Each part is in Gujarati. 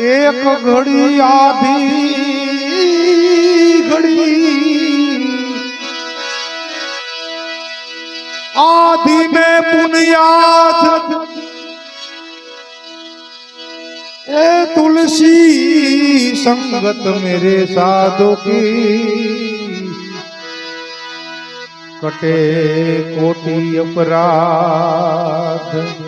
एक घड़ी आधी घड़ी। आधी में बुनियाद। ए तुलसी संगत मेरे साधु की। कटे कोटि अपराध।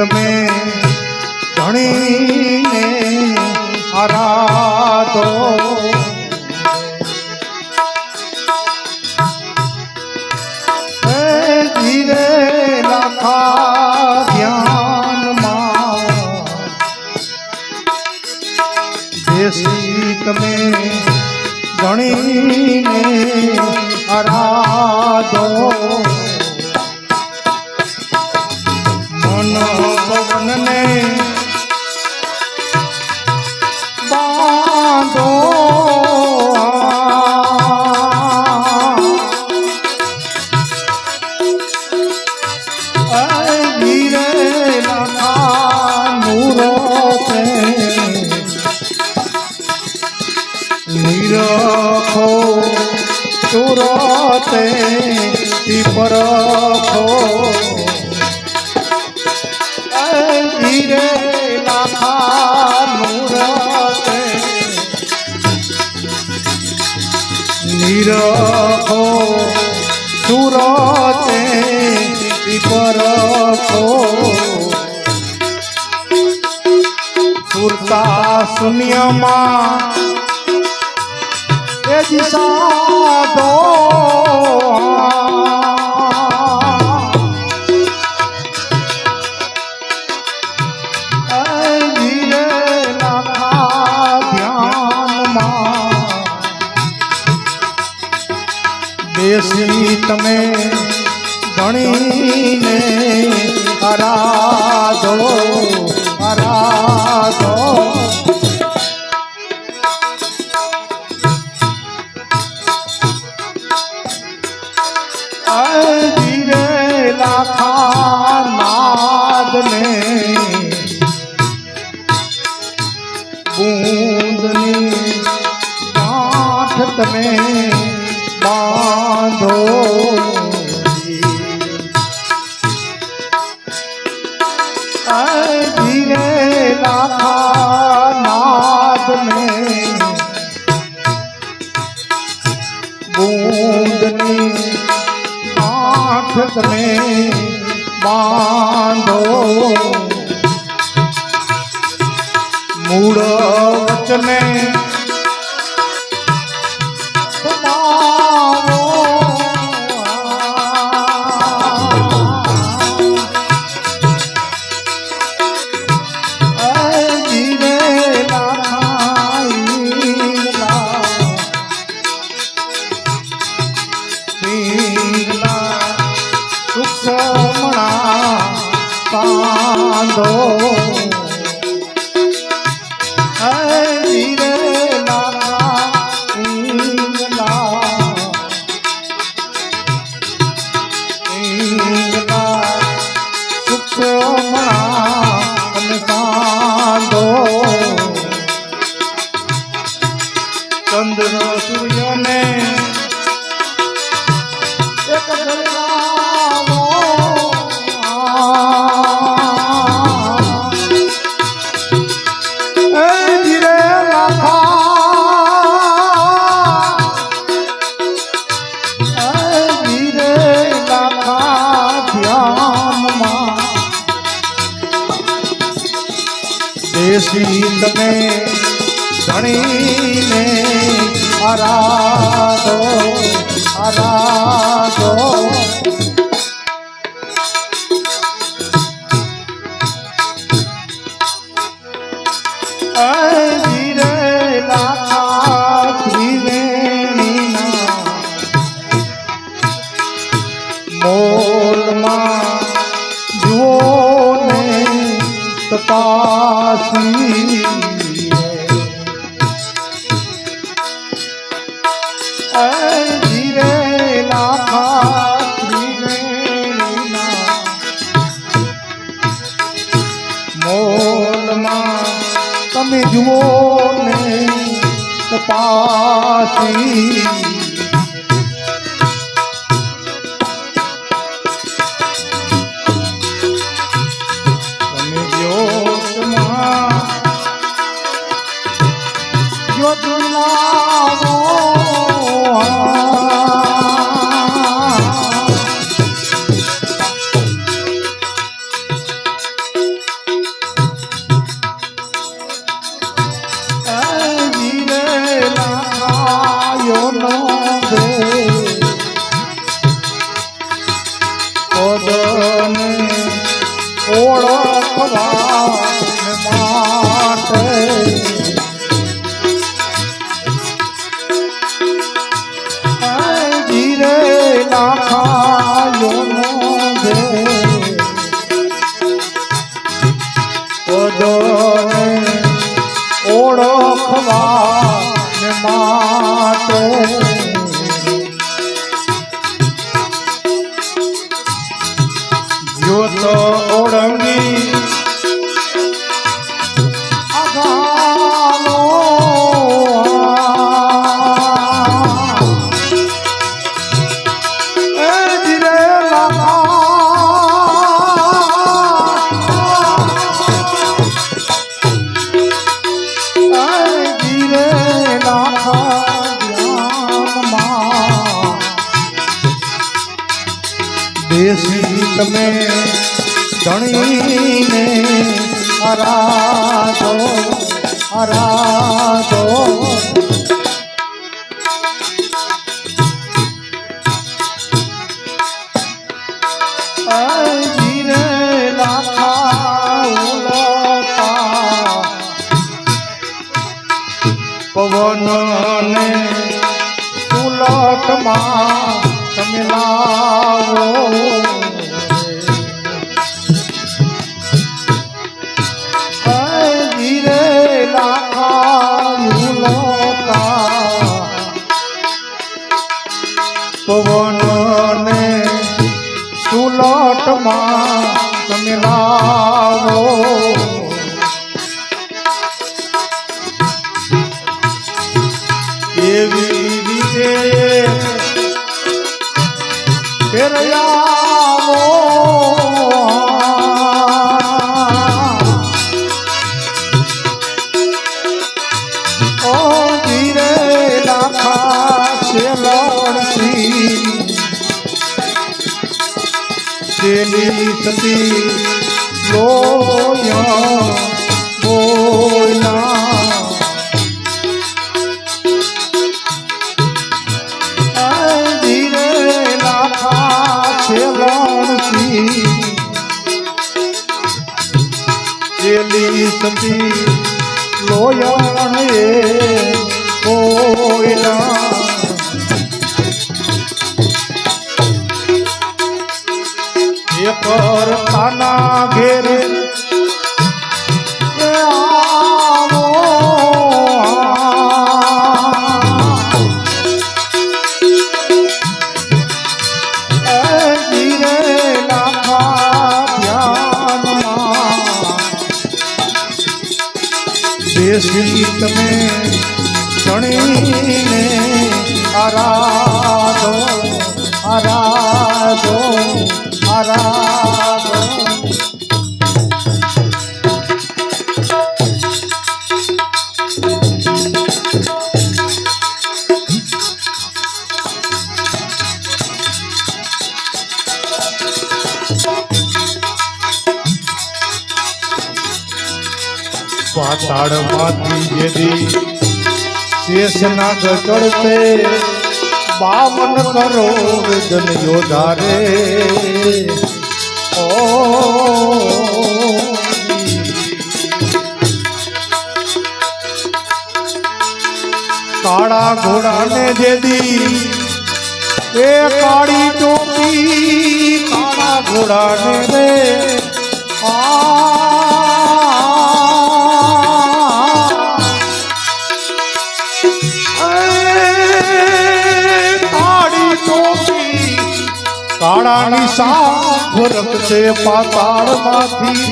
में નિરખો સુરતે પરખો સુરતા શૂન્યમાં એ દિશા દો બેસી તમે ગણીને આરાધો બૂંદની આંખ તમે બાંધો. મૂળ વચને સુખમણા કાંદો પાસી ધીરે લાખા મોલમાં તમે જુઓ ને તપાસી જ્યોતિના ઓળખવા માટે. દેશ તમે ધણીને આરાધો આરાધો વેલી થતી. લોયા બોલા કરતાના ઘેર પાતાળમાંથી જેદી શેષના ગચડતે બાવન કરો વિઘ્ન યોધારે ઓ કાળા ઘોડાને જેદી, એ કાળી ટોપી, કાળા ઘોડાને રે કાળા નિશાન ફરકશે પાતાળમાંથી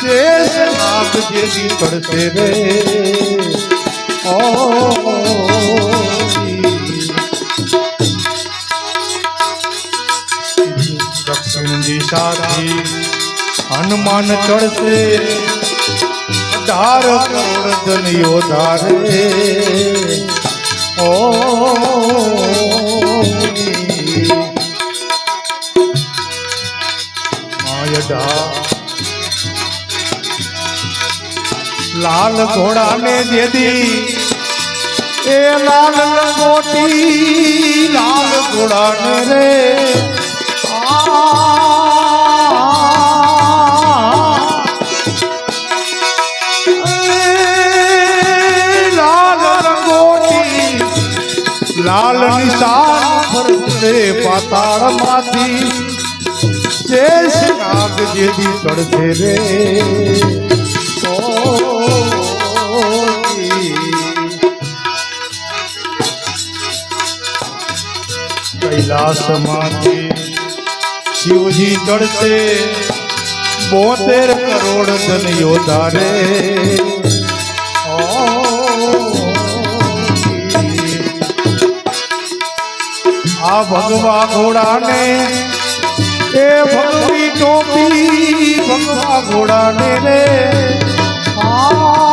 શેષ નાગ જેવી ચડશે રે. ઓ દક્ષિણ હનુમાન ચડશે. અઢાર કરોડ જન યોધા ઓ લાલ ઘોડાને દેદી એ લાલ લંગોટી લાલ ઘોડાને રે. આ એ લાલ નિશાન ફરતે પાતાળમાંથી. શેષ નાગ જેદી ચડશે રે. કૈલાસમાંથી શિવજી ચડશે, બોતેર કરોડ ધન યોધા રે ઓ આ ભગવા ઘોડાને, એ ભગવી ટોપી ભગવા ઘોડાને રે. એ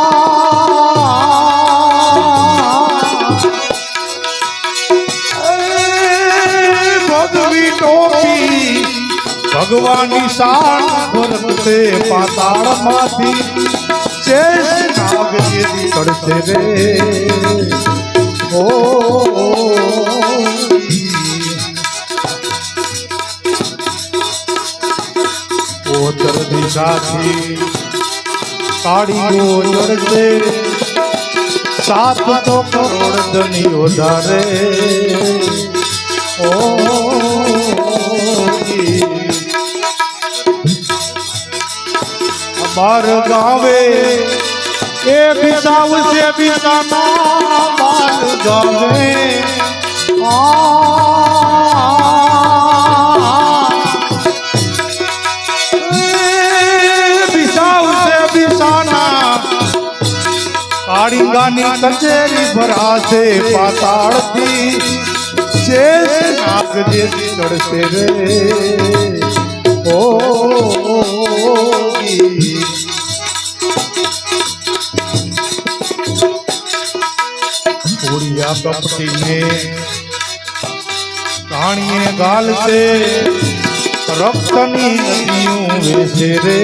ભગવાનની શાન ભરતે પાતાળમાંથી શેષ નાગ જેવી ચડશે રે ઓ ઉત્તર દિશાથી કાળીઓ ચડશે સાત તો કરોડ ધની વધારે ઓ બાર ગાવે, એ બિસાવશે બિસાના બાર ગાવે. કાળીંગાની કચેરી ભરાશે પાતાળથી શેષ નાગ જે ચડશે રે. ઓ ઓડિયા કપટીને કાણીએ ગાલશે રક્તની નદીઓ વેસે રે.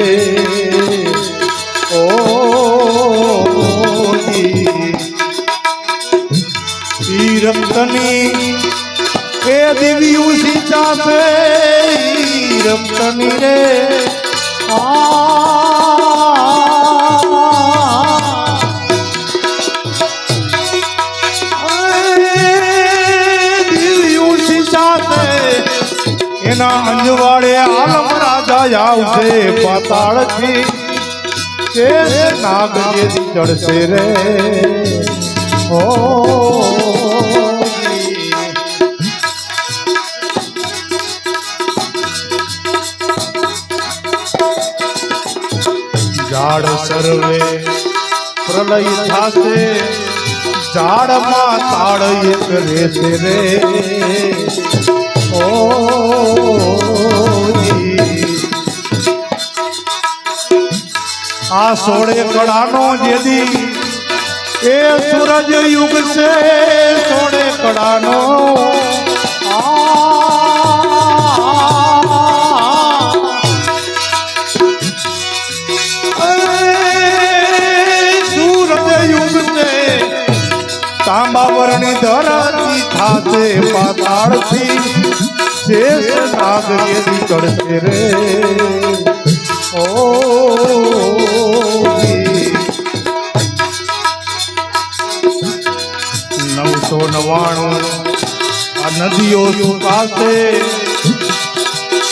ઓ રક્તની એ દિવ્યું સિંચાશે રક્તની રે. આ રાજા આવશે પાતાળથી કે નાગ ચડશે રે? ઓ. ઝાડ સર્વે પ્રલય થાશે ઝાડમાં તાળ એક રહેશે રે? ઓ. આ સોળે કળાનો જેદી. એ સૂરજ યુગ છે, સોળે કળાનો. એ તાંબાવરણી ધરતી થાશે પાતાળથી. શેષ નાગ ચડશે રે. ઓ નવસો આ નદીઓ સુકાશે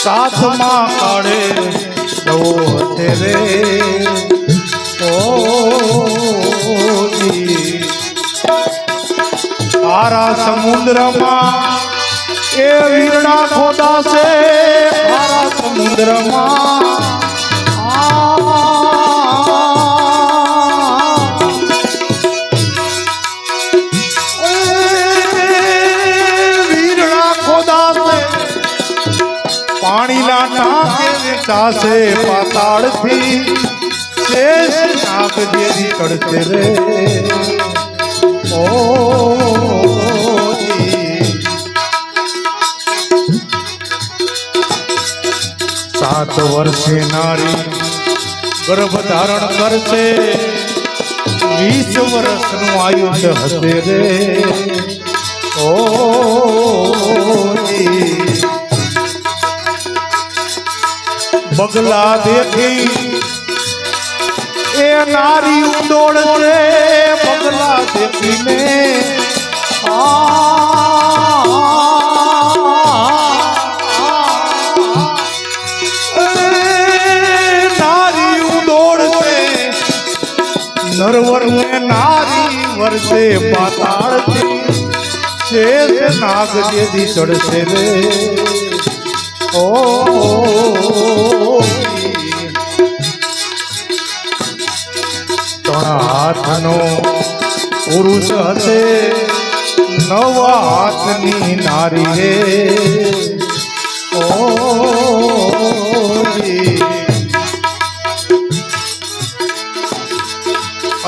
સાથમાં કાળે દવો હશે રે આરા સમુદ્રમાં એ વીરણા ખોદાશે. ખારા સમુદ્રમાં વેચાશે પાતાળથી શેષ નાગ જેવી કડશે રે. ઓ, સાત વર્ષે નારી ગર્ભ ધારણ કરશે. વીસ વર્ષનું આયુષ્ય હશે રે. ઓ બગલા દેખી. એ નારી ઉડોળશે બગલા દેખીને. ઉડોળશે નરવર ને નારી વર્ષે પાતાળથી. છે નાગ જેદી ચડશે રે હાથનો પુરુષ હશે, નવા હાથની નારી રે ઓ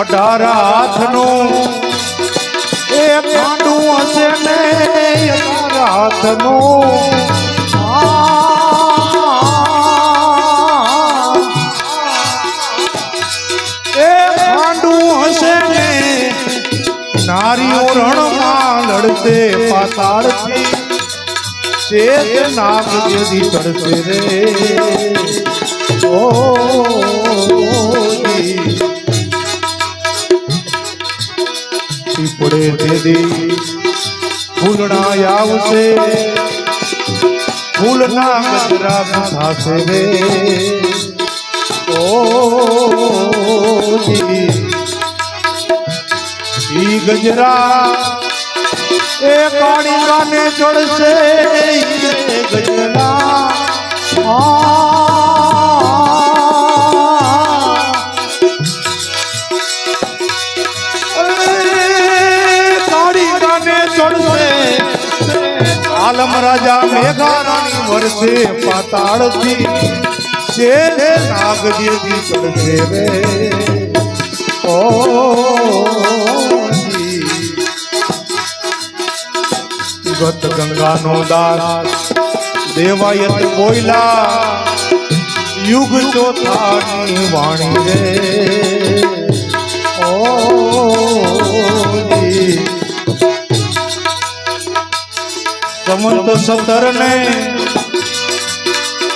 અઢાર હાથનો એ કાંડું હશે ને, અઢાર હાથનો પાતાળથી શેષ નાગ જેદી ચડશે રે. ઓ પીપળે દેદી ફૂલણા આવશે. ફૂલના ગજરા થશે રે. ઓ ઈ ગજરા એ કાળી ગાને ગજરા અરે કાળી ગાને ચડશે આલમ રાજા મેઘા રાણી વર્ષે પાતાળથી શેર નાગ ચડશે રે ઓ ગત ગંગાનો દાસ. દેવાયત બોયલા યુગ ચોથાની વાણી રે. સમંત સતર ને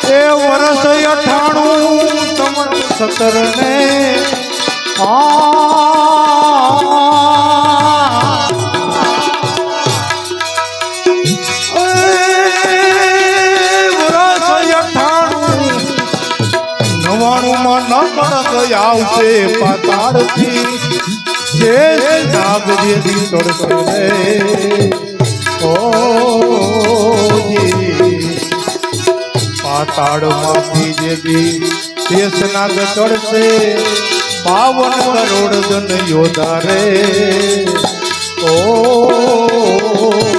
એ વરસ અઠાણું, સમંત સતર ને નવાણું નકળક આવશે પાતાળથી જે નાગ જેથી તોડશે પાતાળમાંથી જેથી શેષ નાગ ચડશે બાવન કરોડ જન યોધા રે જી, ઓ